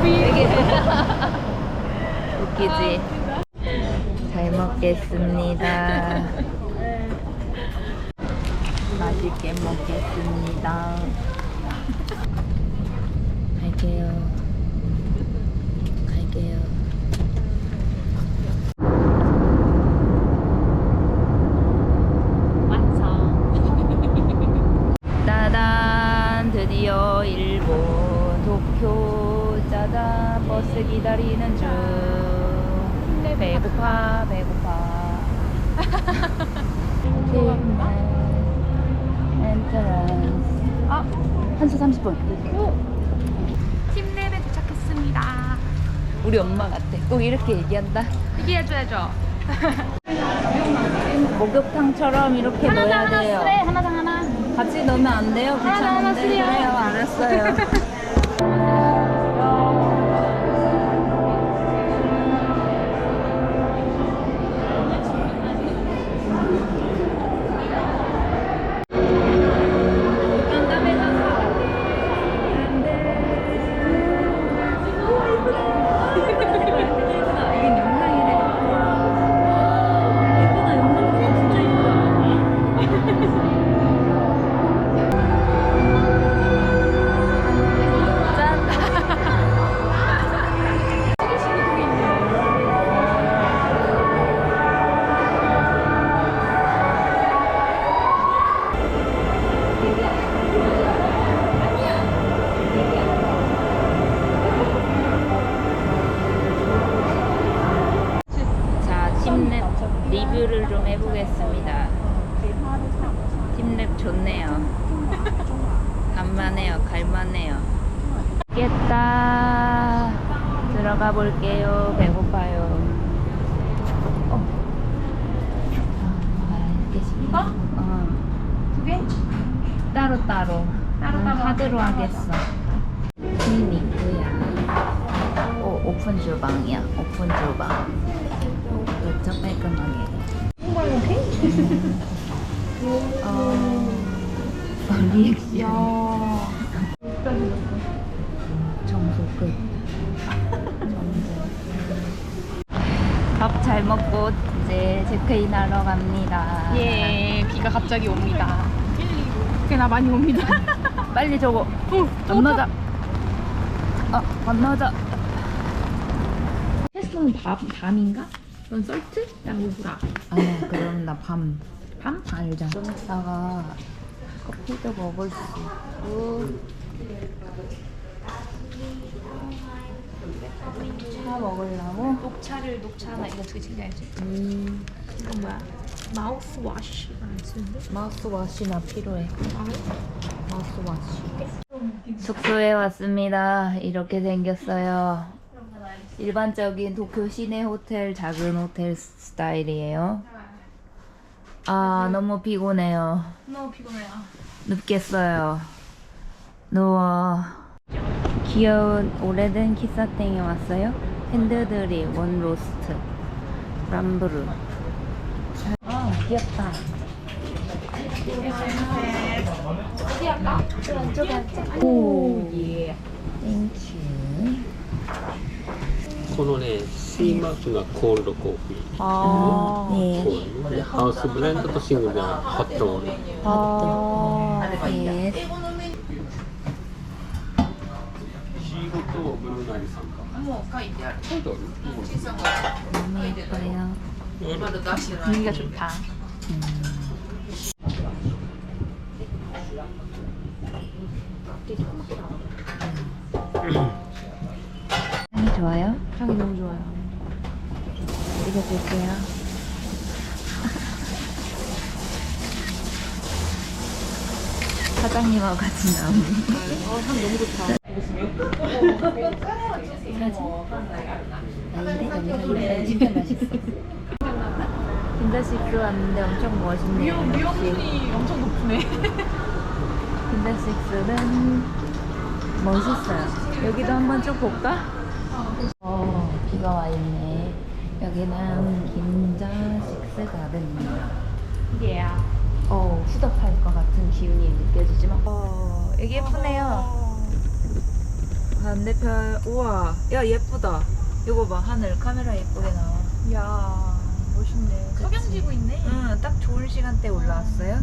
V 되게 웃기지? 잘 먹겠습니다. 맛있게 먹겠습니다. 갈게요. 갈게요. 완성. 따단 드디어 일본 짜잔 버스 기다리는 중 배고파 배고파 엔트런스 아 1시 30분 팀랩에 도착했습니다. 우리 엄마 같아 꼭 이렇게 얘기한다 얘기해줘야죠. 목욕탕처럼 이렇게 하나당 넣어야 하나 돼요 쓰래. 하나당 하나. 같이 넣으면 안 돼요? 하나, 하나 쓰래요. 그래요 알았어요 좀 해보겠습니다. 팀랩 좋네요. 간만해요, 갈만해요. 겠다. 들어가 볼게요. 배고파요. 어. 아, 알겠습니다. 어. 두 개? 따로 따로. 따로 따로 하드로 하게. 하겠어. 클리닉이야. 오, 오픈 주방이야. 오픈 주방. 그렇죠 깔끔하게. 어, 어, 리액션. 청소 끝. 밥 잘 먹고 이제 체크인 하러 갑니다. 예, 비가 갑자기 옵니다. 꽤나 많이 옵니다. 빨리 저거 어, 건너자. 어, 건너자. 테슬라는 밤, 밤인가? 넌 썰트? 난 오브라. 아니야, 그럼 나 밤. 밤? 알자. 좀 이따가 커피도 먹을 수 있고. 차 먹으려고? 녹차를 녹차 하나 이거 두개 챙겨야지. 음, 이건 뭐야? 마우스 워시 안 쓰는데? 마우스워시나 필요해. 아, 마우스워시. 숙소에 왔습니다. 이렇게 생겼어요. 일반적인 도쿄 시내 호텔, 작은 호텔 스타일이에요. 아, 너무 피곤해요. 너무 피곤해요. 눕겠어요. 누워. 귀여운 오래된 키사땡에 왔어요. 핸드드립 원 로스트 람브루. 아 귀엽다. 어디 할까? 왼쪽에 할까? 오 예. 땡큐. このねシーマークがコールドコーヒー。ああ、ねそうなね。でハウスブレンドとシングルがホットモールああーゴとブルー。ナリもう書いてある書いてある書いてないまだ出してない耳がちょっと出てこな 향이 너무 좋아요. 찍어줄게요. 사장님하고 같이 나오는. 어, 향 너무 좋다. 진짜 맛있어. 빈다식스 왔는데 엄청 멋있네요. 위험, 위험이 엄청 높네. 빈다식스는 멋있어요. 여기도 한번 쭉 볼까? 어, 비가 와 있네. 여기는 긴자 식스 가든입니다. 예. 어, 후덥할 것 같은 기운이 느껴지지만 어, 여기 예쁘네요. 반대편 우와 야 예쁘다. 이거 봐 하늘 카메라 예쁘게 나와. 이야 멋있네. 석양지고 있네. 응, 딱 좋은 시간대 올라왔어요.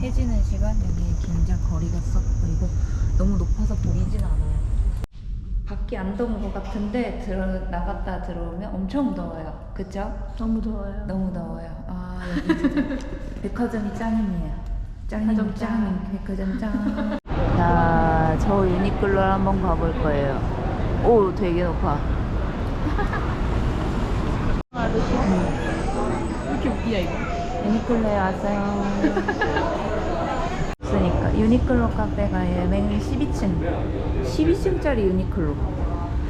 해지는 시간 여기 긴장 거리가 썩 보이고 너무 높아서 보이진 않아요. 밖이 안 더운 것 같은데 들어 나갔다 들어오면 엄청 더워요. 그쵸? 너무 더워요. 너무 더워요. 아 여기 진짜 백화점이 짱이에요. 짱이 백화점 짱. 짱. 백화점 짱. 자, 저 유니클로 한번 가볼 거예요. 오, 되게 높아. 왜 이렇게 웃기냐 이거. 유니클로에 왔어요. 없으니까 유니클로 카페 가요. 맨 12층. 12층짜리 유니클로.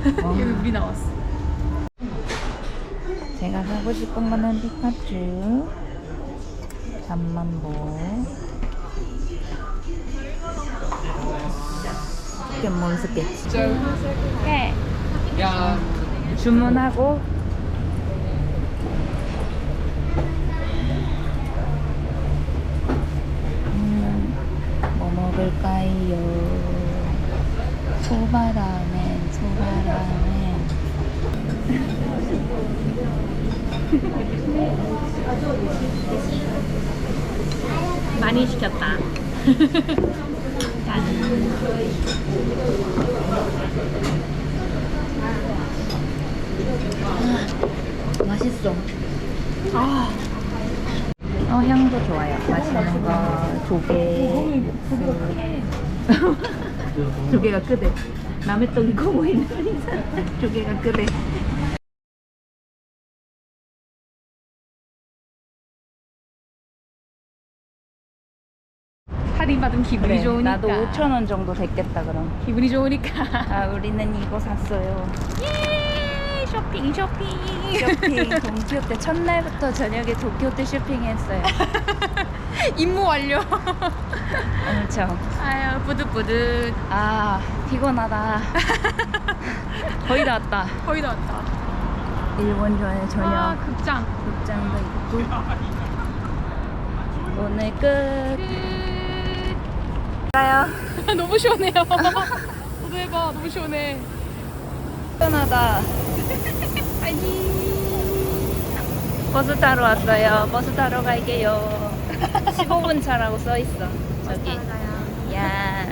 여기 우리 나왔어. 제가 사고 싶은 거는 피카츄, 잠만보, 포켓몬 스케치. 네. 주문하고 음, 뭐 먹을까요? 소바라멘, 소바라멘. 많이 시켰다. 맛있어. 아. 어, 향도 좋아요. 맛있는 거, 조개. 조개가 크대. 남의 떡이 커 보이는 조개가 크대. 할인받은 기분이 좋으니까. 나도 5천 원 정도 됐겠다 그럼. 기분이 좋으니까. 아, 우리는 이거 샀어요. 예! 쇼핑 쇼핑. 쇼핑. 동키호 때 첫날부터 저녁에 도쿄 때 쇼핑했어요. 임무 완료. 엄청. 아유 뿌듯뿌듯. 아, 피곤하다. 거의 다 왔다. 거의 다 왔다. 일본 전에 저녁. 아 극장. 극장도 있고 오늘 끝 가요 끝. 너무 시원해요. 너도 해봐. 너무 시원해. 시원하다 버스 타러 왔어요. 버스 타러 갈게요. 15분 차라고 써 있어. 저기. 야